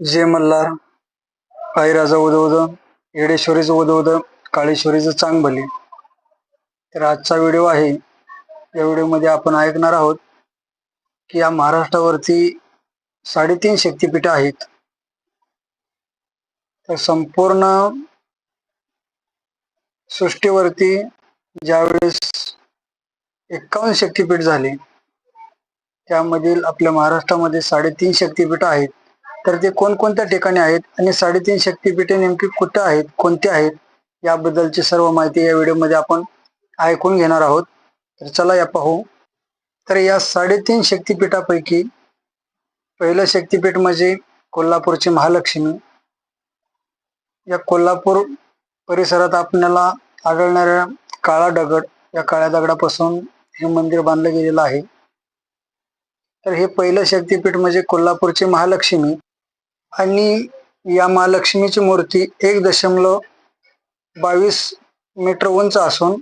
जय मल्हार आईराजा उद उद येडेश्वरीचं उद उद काळेश्वरीचं चांगभली. तर आजचा व्हिडिओ आहे या व्हिडिओमध्ये आपण ऐकणार आहोत की या महाराष्ट्रावरती साडेतीन शक्तिपीठ आहेत. तर संपूर्ण सृष्टीवरती ज्यावेळेस एक्कावन्न शक्तिपीठ झाले त्यामधील आपल्या महाराष्ट्रामध्ये साडेतीन शक्तिपीठ आहेत. तर ते कोणकोणत्या ठिकाणी आहेत आणि साडेतीन शक्तीपीठे नेमकी कुठं आहेत कोणते आहेत याबद्दलची सर्व माहिती या व्हिडिओमध्ये आपण ऐकून घेणार आहोत. तर चला या पाहू. तर या साडेतीन शक्तिपीठापैकी पहिलं शक्तिपीठ म्हणजे कोल्हापूरची महालक्ष्मी. या कोल्हापूर परिसरात आपल्याला आढळणाऱ्या काळा दगड या काळ्या दगडापासून हे मंदिर बांधलं गेलेलं आहे. तर हे पहिलं शक्तिपीठ म्हणजे कोल्हापूरची महालक्ष्मी. आणि या महालक्ष्मीची मूर्ती एक दशमलव बावीस मीटर उंच असून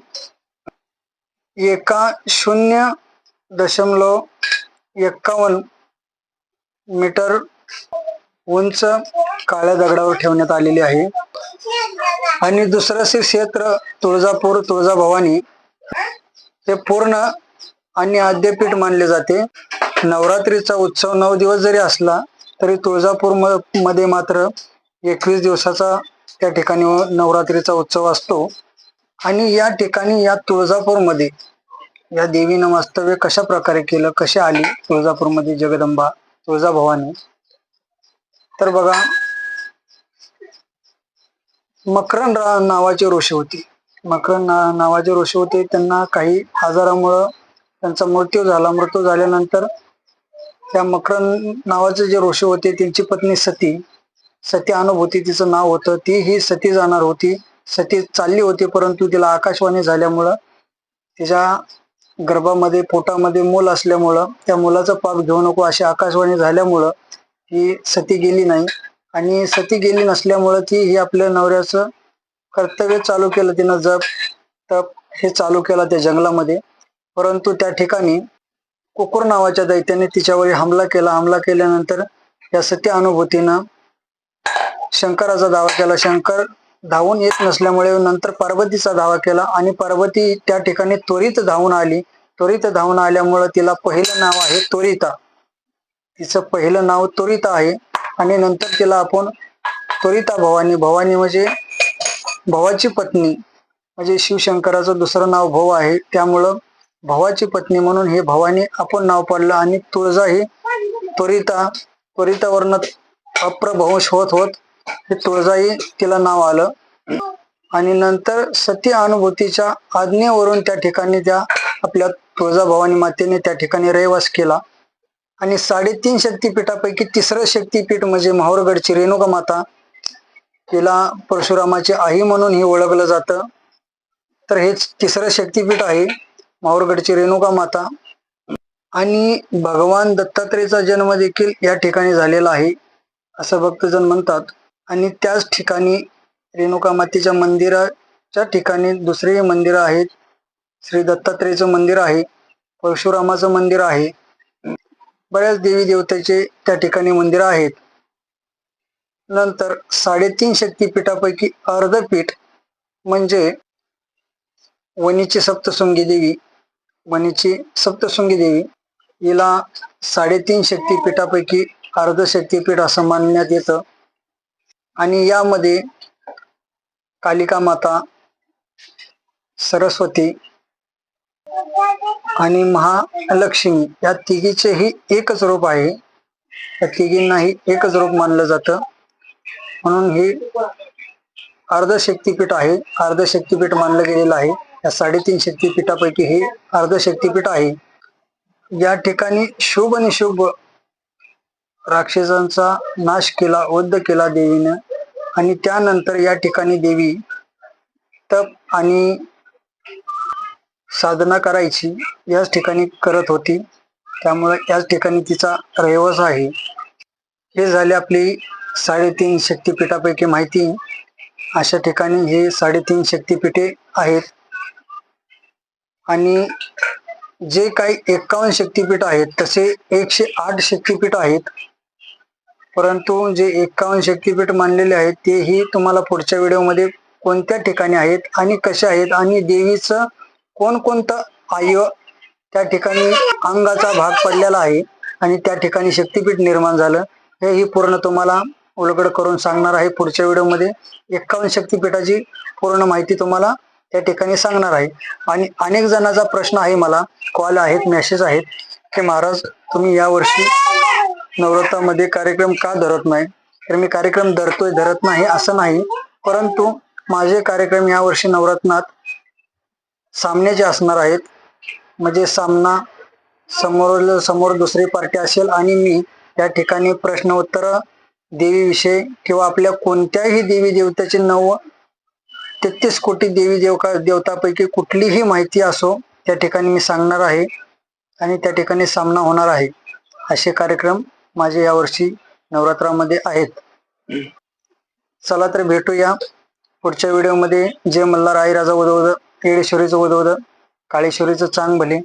एका शून्य दशमलव एक्कावन्न मीटर उंच काळ्या दगडावर ठेवण्यात आलेली आहे. आणि दुसरं श्री क्षेत्र तुळजापूर तुळजाभवानी हे पूर्ण आणि आद्यपीठ मानले जाते. नवरात्रीचा उत्सव नऊ दिवस जरी असला तरी तुळजापूरमध्ये मात्र एकवीस दिवसाचा त्या ठिकाणी नवरात्रीचा उत्सव असतो. आणि या ठिकाणी या तुळजापूरमध्ये या देवीनं वास्तव्य कशा प्रकारे केलं कशी आली तुळजापूरमध्ये जगदंबा तुळजाभवानी तर बघा मकरन रा- नावाचे ऋषी होते. मकरन ना- नावाचे ऋषी होते. त्यांना काही आजारामुळं त्यांचा मृत्यू झाला. मृत्यू झाल्यानंतर त्या मकरन नावाचे जे ऋषी होते त्यांची पत्नी सती सती अनुभूती तिचं नाव होतं. ती ही सती जाणार होती. सती चालली होती परंतु तिला आकाशवाणी झाल्यामुळं तिच्या गर्भामध्ये पोटामध्ये मूल असल्यामुळं त्या मुलाचा पाप घेऊ नको अशी आकाशवाणी झाल्यामुळं ती सती गेली नाही. आणि सती गेली नसल्यामुळं ती ही आपल्या नवऱ्याचं कर्तव्य चालू केलं. तिनं जप तप हे चालू केलं त्या जंगलामध्ये. परंतु त्या ठिकाणी कुकुर नावाच्या दैत्याने तिच्यावर हमला केला. हमला केल्यानंतर या सत्य अनुभूतीनं शंकराचा दावा केला. शंकर धावून येत नसल्यामुळे नंतर पार्वतीचा दावा केला आणि पार्वती त्या ठिकाणी त्वरित धावून आली. त्वरित धावून आल्यामुळं तिला पहिलं नाव आहे त्वरिता. तिचं पहिलं नाव त्वरिता आहे आणि नंतर तिला आपण त्वरिता भवानी. भवानी म्हणजे भवाची पत्नी. म्हणजे शिवशंकराचं दुसरं नाव भव आहे. त्यामुळं भावाची पत्नी म्हणून हे भवानी आपण नाव पडलं आणि तुळजा ही त्वरिता त्वरितावरनं अप्रभवंश होत होत हे तुळजाही तिला नाव आलं. आणि नंतर सती अनुभूतीच्या आज्ञेवरून त्या ठिकाणी त्या आपल्या तुळजाभवानी मातेने त्या ठिकाणी रहिवास केला. आणि साडेतीन शक्तिपीठापैकी तिसरं शक्तिपीठ म्हणजे माहूरगडची रेणुका माता तिला परशुरामाची आई म्हणून ही ओळखलं जातं. तर हेच तिसरं शक्तिपीठ आहे. माहूरगडची रेणुका माता आणि भगवान दत्तात्रेयचा जन्म देखील या ठिकाणी झालेला आहे असं भक्तजण म्हणतात. आणि त्याच ठिकाणी रेणुका मातेच्या मंदिराच्या ठिकाणी दुसरे मंदिर आहेत. श्री दत्तात्रेयचं मंदिर आहे परशुरामाचं मंदिर आहे. बऱ्याच देवी देवतेचे त्या ठिकाणी मंदिर आहेत. नंतर साडेतीन शक्तिपीठापैकी अर्धपीठ म्हणजे वणीची सप्तशृंगी देवी वणीची सप्तशृंगी देवी. हिला साडेतीन शक्तिपीठापैकी अर्ध शक्तिपीठ असं मानण्यात येतं. आणि यामध्ये कालिका माता सरस्वती आणि महालक्ष्मी या तिघीचेही एकच रूप आहे. या तिघींनाही एकच रूप मानलं जातं. म्हणून हे अर्ध शक्तिपीठ आहे. अर्ध शक्तिपीठ मानलं गेलेलं आहे. या साडेतीन शक्तिपीठापैकी हे अर्ध शक्तिपीठ आहे. या ठिकाणी शुभ आणि शुभ राक्षसांचा नाश केला वध केला देवीनं आणि त्यानंतर या ठिकाणी देवी तप आणि साधना करायची याच ठिकाणी करत होती. त्यामुळे याच ठिकाणी तिचा रहिवास आहे. हे झाले आपली साडेतीन शक्तिपीठापैकी माहिती. अशा ठिकाणी हे साडेतीन शक्तिपीठे आहेत. आणि जे काही एकावन्न शक्तीपीठ आहेत तसे एकशे आठ शक्तिपीठ आहेत. परंतु जे एक्कावन्न शक्तीपीठ मानलेले आहेत तेही तुम्हाला पुढच्या व्हिडिओमध्ये कोणत्या ठिकाणी आहेत आणि कसे आहेत आणि देवीचं कोणकोणतं आय त्या ठिकाणी अंगाचा भाग पडलेला आहे आणि त्या ठिकाणी शक्तीपीठ निर्माण झालं हेही पूर्ण तुम्हाला उलगड करून सांगणार आहे पुढच्या व्हिडिओमध्ये. एक्कावन्न शक्तीपीठाची पूर्ण माहिती तुम्हाला त्या ठिकाणी सांगणार आहे. आणि अनेक जणांचा प्रश्न आहे मला. कॉल आहेत मेसेज आहेत. की महाराज तुम्ही यावर्षी नवरात्रामध्ये कार्यक्रम का धरत नाही? तर मी कार्यक्रम धरतोय धरत नाही असं नाही. परंतु माझे कार्यक्रम यावर्षी नवरत्नात सामन्याचे असणार आहेत. म्हणजे सामना समोर समोर दुसरी पार्टी असेल आणि मी या ठिकाणी प्रश्न उत्तर देवीविषयी किंवा आपल्या कोणत्याही देवी देवताचे नव तेहतीस कोटी देवी देवका देवतापैकी कुठलीही माहिती असो त्या ठिकाणी मी सांगणार आहे आणि त्या ठिकाणी सामना होणार आहे. असे कार्यक्रम माझे यावर्षी नवरात्रामध्ये आहेत. चला तर भेटूया पुढच्या व्हिडिओमध्ये. जय मल्हार आई राजा उदवद येडेश्वरीचं उदवद काळेश्वरीचं चांग भले